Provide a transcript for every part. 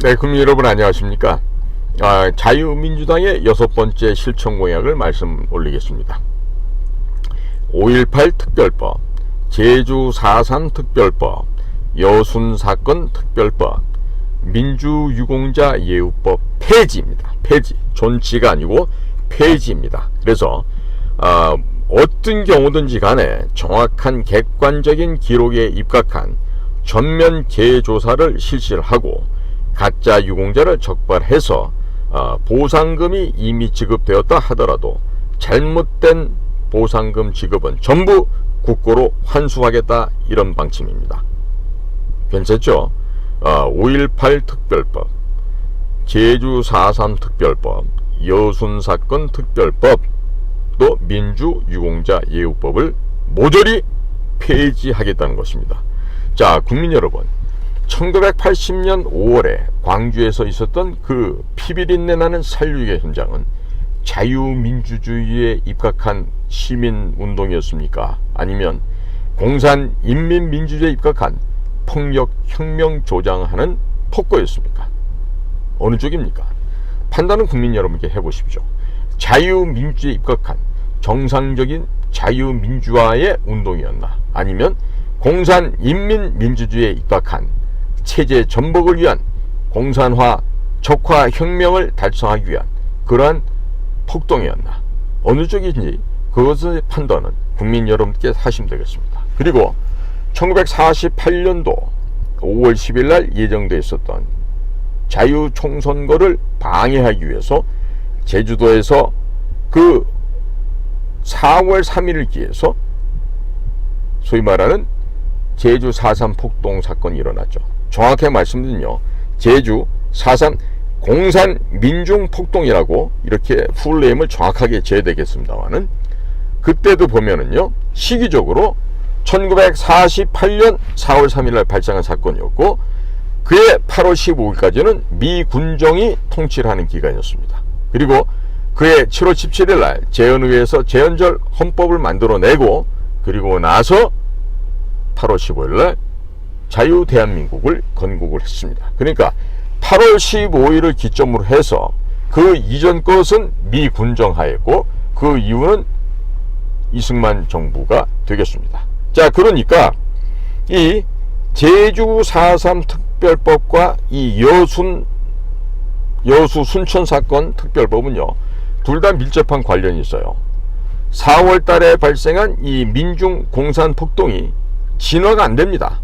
네, 국민 여러분 안녕하십니까? 아, 자유민주당의 여섯 번째 실천 공약을 말씀 올리겠습니다. 5.18 특별법, 제주 4.3 특별법, 여순 사건 특별법, 민주유공자 예우법 폐지입니다. 폐지. 존치가 아니고 폐지입니다. 그래서 아, 어떤 경우든지 간에 정확한 객관적인 기록에 입각한 전면 재조사를 실시를 하고 가짜 유공자를 적발해서 어, 보상금이 이미 지급되었다 하더라도 잘못된 보상금 지급은 전부 국고로 환수하겠다 이런 방침입니다. 괜찮죠? 어, 5.18 특별법, 제주 4.3 특별법, 여순 사건 특별법, 또 민주 유공자 예우법을 모조리 폐지하겠다는 것입니다. 자, 국민 여러분. 1980년 5월에 광주에서 있었던 그 피비린내 나는 살육의 현장은 자유민주주의에 입각한 시민운동이었습니까? 아니면 공산 인민민주주의에 입각한 폭력 혁명 조장하는 폭거였습니까? 어느 쪽입니까? 판단은 국민 여러분께 해보십시오. 자유민주주의에 입각한 정상적인 자유민주화의 운동이었나? 아니면 공산 인민민주주의에 입각한 체제 전복을 위한 공산화 적화 혁명을 달성하기 위한 그러한 폭동이었나 어느 쪽인지 그것의 판단은 국민 여러분께 하시면 되겠습니다. 그리고 1948년도 5월 10일 날 예정돼 있었던 자유 총선거를 방해하기 위해서 제주도에서 그 4월 3일을 기해서 소위 말하는 제주 4.3 폭동 사건이 일어났죠. 정확하게 말씀드리면요. 제주 4.3 공산 민중 폭동이라고 이렇게 풀네임을 정확하게 제되겠습니다만은 그때도 보면은요. 시기적으로 1948년 4월 3일 날 발생한 사건이었고 그해 8월 15일까지는 미 군정이 통치를 하는 기간이었습니다. 그리고 그해 7월 17일 날 재헌의회에서 재헌절 헌법을 만들어내고 그리고 나서 8월 15일 날 자유 대한민국을 건국을 했습니다. 그러니까 8월 15일을 기점으로 해서 그 이전 것은 미 군정하였고 그 이후는 이승만 정부가 되겠습니다. 자, 그러니까 이 제주 4.3 특별법과 이 여순 여수 순천 사건 특별법은요. 둘 다 밀접한 관련이 있어요. 4월 달에 발생한 이 민중 공산 폭동이 진화가 안 됩니다.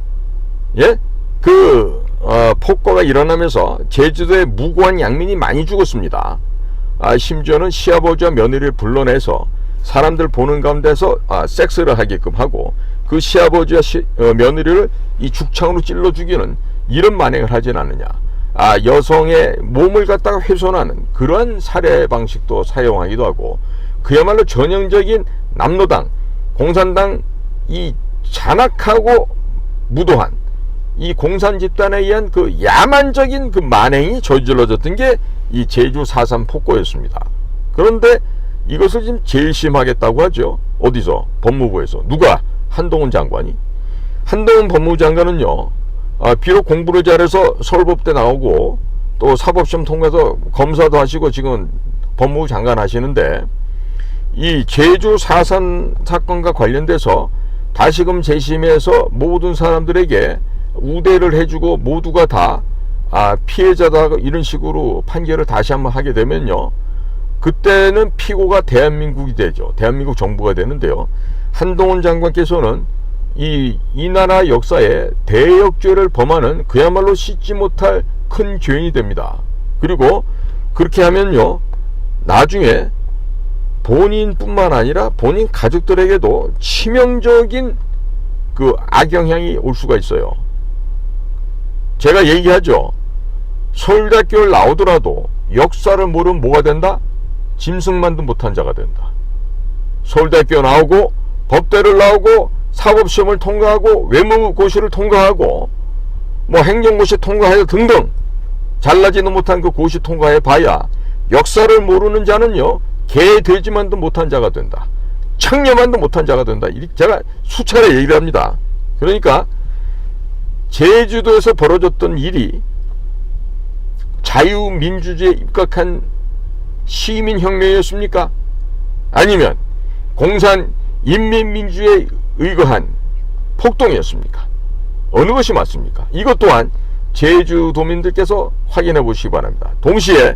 예? 그 어, 폭거가 일어나면서 제주도에 무고한 양민이 많이 죽었습니다. 아, 심지어는 시아버지와 며느리를 불러내서 사람들 보는 가운데서 아, 섹스를 하게끔 하고 그 시아버지와 시, 어, 며느리를 이 죽창으로 찔러 죽이는 이런 만행을 하진 않느냐. 아, 여성의 몸을 갖다가 훼손하는 그러한 살해 방식도 사용하기도 하고 그야말로 전형적인 남노당, 공산당 이 잔악하고 무도한 이 공산 집단에 의한 그 야만적인 그 만행이 저질러졌던 게 이 제주 4.3 폭거였습니다. 그런데 이것을 지금 제일 심하겠다고 하죠. 어디서? 법무부에서. 누가? 한동훈 장관이. 한동훈 법무부 장관은요, 아, 비록 공부를 잘해서 서울법대 나오고 또 사법시험 통해서 검사도 하시고 지금 법무부 장관 하시는데 이 제주 4.3 사건과 관련돼서 다시금 재심해서 모든 사람들에게 우대를 해주고 모두가 다 아, 피해자다 이런 식으로 판결을 다시 한번 하게 되면요. 그때는 피고가 대한민국이 되죠. 대한민국 정부가 되는데요. 한동훈 장관께서는 이, 이 나라 역사에 대역죄를 범하는 그야말로 씻지 못할 큰 죄인이 됩니다. 그리고 그렇게 하면요. 나중에 본인뿐만 아니라 본인 가족들에게도 치명적인 그 악영향이 올 수가 있어요. 제가 얘기하죠. 서울대학교를 나오더라도 역사를 모르면 뭐가 된다? 짐승만도 못한 자가 된다. 서울대학교 나오고 법대를 나오고 사법시험을 통과하고 외무고시를 통과하고 뭐 행정고시 통과해서 등등 잘나지도 못한 그 고시 통과해 봐야 역사를 모르는 자는요 개 돼지만도 못한 자가 된다. 청년만도 못한 자가 된다. 제가 수차례 얘기를 합니다. 그러니까 제주도에서 벌어졌던 일이 자유민주주의에 입각한 시민혁명이었습니까? 아니면 공산 인민민주에 의거한 폭동이었습니까? 어느 것이 맞습니까? 이것 또한 제주도민들께서 확인해 보시기 바랍니다. 동시에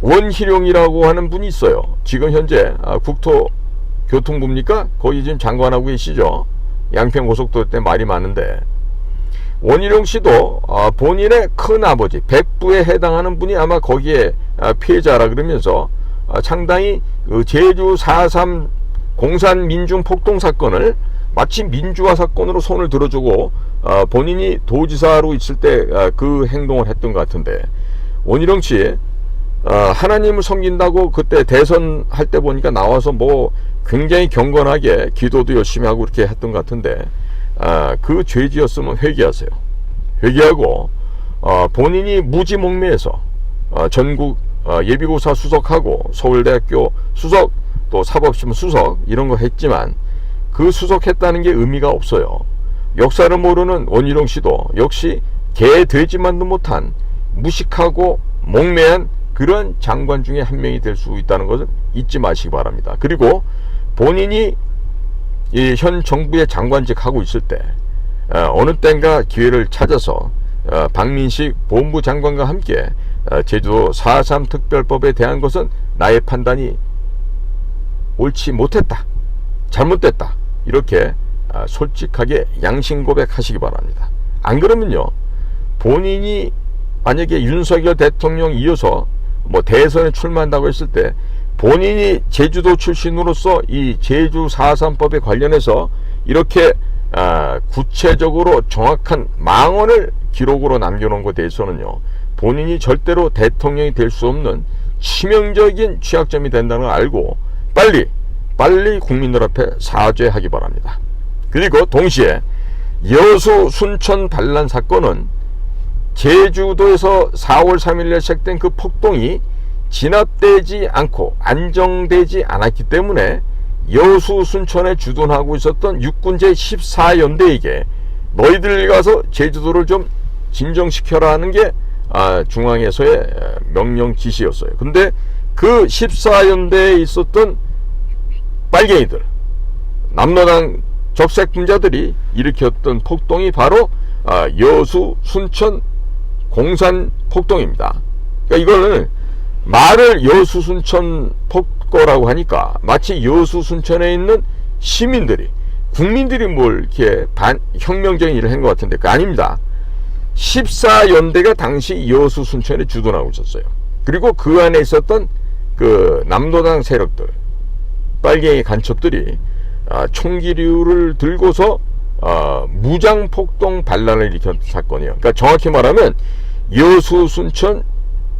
원희룡이라고 하는 분이 있어요. 지금 현재 아, 국토교통부입니까? 거기 지금 장관하고 계시죠. 양평 고속도로 때 말이 많은데 원희룡 씨도 아, 본인의 큰 아버지 백부에 해당하는 분이 아마 거기에 아, 피해자라 그러면서 아, 상당히 그 제주 4.3 공산 민중 폭동 사건을 마치 민주화 사건으로 손을 들어주고 어, 본인이 도지사로 있을 때 그 행동을 했던 것 같은데. 원희룡 씨 어, 하나님을 섬긴다고 그때 대선 할 때 보니까 나와서 뭐 굉장히 경건하게 기도도 열심히 하고 이렇게 했던 것 같은데 아, 그 죄지었으면 회개하세요. 회개하고 어, 본인이 무지몽매해서 어, 전국 어, 예비고사 수석하고 서울대학교 수석 또 사법시험 수석 이런 거 했지만 그 수석했다는 게 의미가 없어요. 역사를 모르는 원희룡 씨도 역시 개 돼지만도 못한 무식하고 몽매한 그런 장관 중에 한 명이 될 수 있다는 것은 잊지 마시기 바랍니다. 그리고 본인이 이 현 정부의 장관직 하고 있을 때 어, 어느 때인가 기회를 찾아서 어, 박민식 본부 장관과 함께 어, 제주도 4.3 특별법에 대한 것은 나의 판단이 옳지 못했다. 잘못됐다. 이렇게 아, 솔직하게 양심 고백하시기 바랍니다. 안 그러면요. 본인이 만약에 윤석열 대통령 이어서 뭐 대선에 출마한다고 했을 때 본인이 제주도 출신으로서 이 제주 4.3법에 관련해서 이렇게 아, 구체적으로 정확한 망언을 기록으로 남겨놓은 것에 대해서는요. 본인이 절대로 대통령이 될 수 없는 치명적인 취약점이 된다는 걸 알고 빨리 빨리 국민들 앞에 사죄하기 바랍니다. 그리고 동시에 여수 순천 반란 사건은 제주도에서 4월 3일에 시작된 그 폭동이 진압되지 않고 안정되지 않았기 때문에 여수 순천에 주둔하고 있었던 육군제 14연대에게 너희들 가서 제주도를 좀 진정시켜라 하는 게 아, 중앙에서의 명령 지시였어요. 근데 그 14연대에 있었던 빨갱이들, 남로당 적색 분자들이 일으켰던 폭동이 바로 아, 여수 순천 공산 폭동입니다. 그러니까 이거는 말을 여수 순천 폭거라고 하니까 마치 여수 순천에 있는 시민들이 국민들이 뭘 이렇게 반 혁명적인 일을 한 것 같은데 그 아닙니다. 14연대가 당시 여수 순천에 주둔하고 있었어요. 그리고 그 안에 있었던 그 남도당 세력들, 빨갱이 간첩들이 아, 총기류를 들고서 아, 무장 폭동 반란을 일으킨 사건이에요. 그러니까 정확히 말하면 여수 순천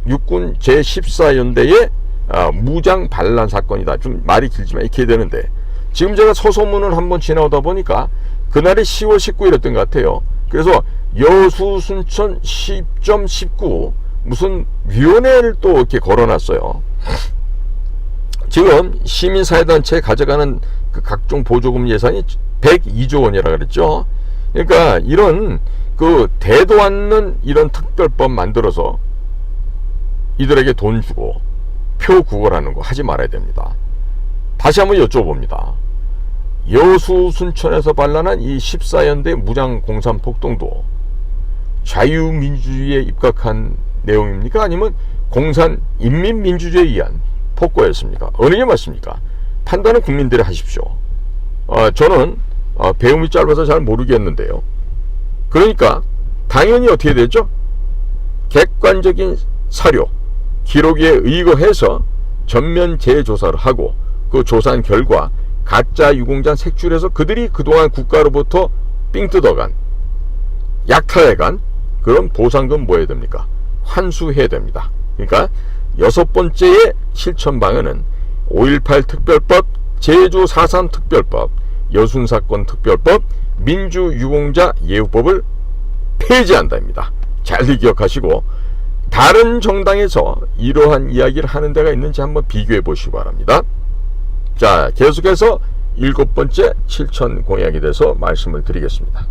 육군 제14연대의 아, 무장 반란 사건이다. 좀 말이 길지만 이렇게 되는데 지금 제가 서소문을 한번 지나오다 보니까 그날이 10월 19일이었던 것 같아요. 그래서 여수 순천 10.19 무슨 위원회를 또 이렇게 걸어놨어요. 지금 시민사회단체에 가져가는 그 각종 보조금 예산이 102조 원이라 그랬죠. 그러니까 이런 그 대도 않는 이런 특별법 만들어서 이들에게 돈 주고 표 구걸하는 거 하지 말아야 됩니다. 다시 한번 여쭤봅니다. 여수 순천에서 반란한 이 14연대 무장 공산 폭동도 자유민주주의에 입각한 내용입니까? 아니면 공산 인민민주주의에 의한 폭거였습니까? 어느 게 맞습니까? 판단은 국민들이 하십시오. 어, 저는 어, 배움이 짧아서 잘 모르겠는데요. 그러니까 당연히 어떻게 되죠? 객관적인 사료, 기록에 의거해서 전면 재조사를 하고 그 조사한 결과 가짜 유공자 색출해서 그들이 그동안 국가로부터 삥 뜯어간 약탈해간 그런 보상금 뭐 해야 됩니까? 환수해야 됩니다. 그러니까 여섯 번째의 실천 방안은 5.18 특별법, 제주 4.3 특별법, 여순 사건 특별법, 민주유공자 예우법을 폐지한다입니다. 잘 기억하시고 다른 정당에서 이러한 이야기를 하는 데가 있는지 한번 비교해 보시기 바랍니다. 자, 계속해서 일곱 번째 실천 공약에 대해서 말씀을 드리겠습니다.